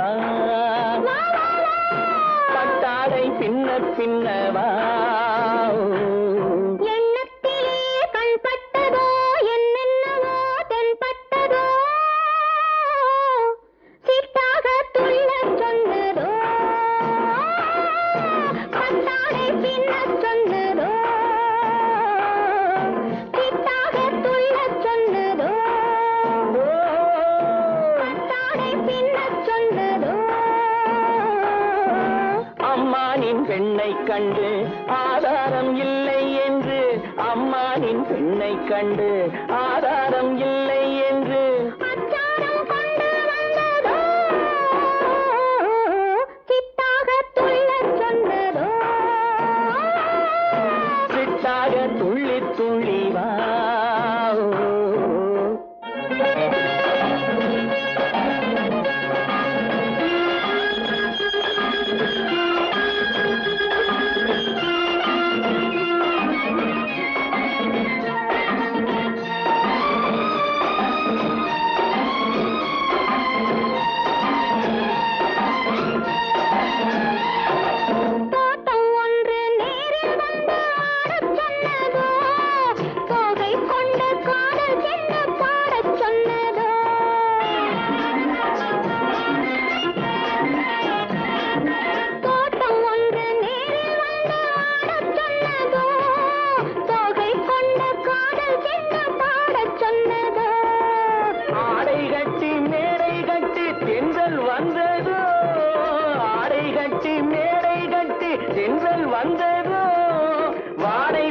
வா பட்டாடை பின்ன பின்ன வா. சொன்னதோ அம்மானின் பெண்ணை கண்டு ஆதாரம் இல்லை என்று அம்மானின் பெண்ணை கண்டு ஆதாரம் இல்லை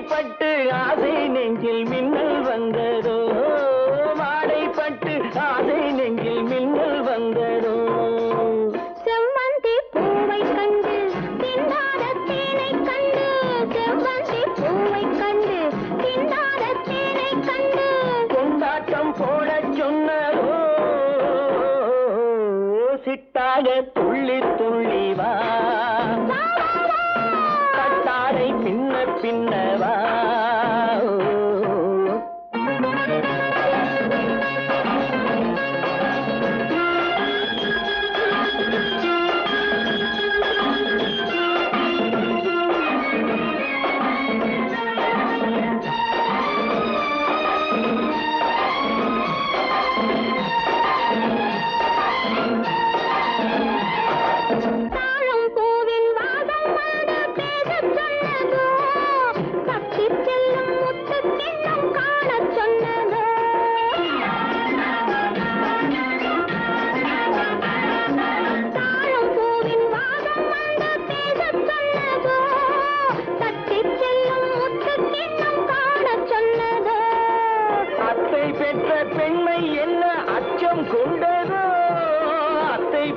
வாடைப்பட்டு ஆசை நெஞ்சில் மின்னல் வந்ததோ? வாடைப்பட்டு ஆசை நெஞ்சில் மின்னல் வந்ததோ? செவ்வந்தி பூவை கண்டு திண்டாத தேனை கண்டு செவ்வந்தி பூவை கண்டு திண்டாத தேனை கண்டு. கொண்டாட்டம் போடச் சொன்னதோ? சிட்டாக துள்ளி துள்ளி வா. பின்னவா.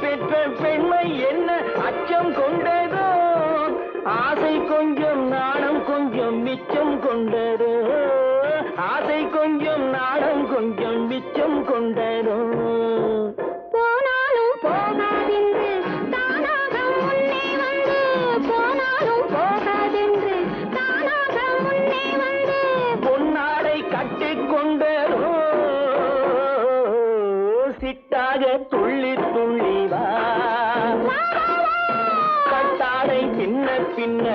பெற்ற பெண்மை என்ன அச்சம் கொண்டதோ? ஆசை கொஞ்சம் நாணம் கொஞ்சம் மிச்சம் கொண்டதோ? ஆசை கொஞ்சம் நாணம் கொஞ்சம் மிச்சம் கொண்டதோ? போனாலும் போகாதென்று தானாக முன்னே வந்து போனாலும் போகாதென்று தானாக முன்னே வந்து. பொன்னாடை கட்டிக் கொண்டதோ? சிட்டாக துள்ளி பின்ன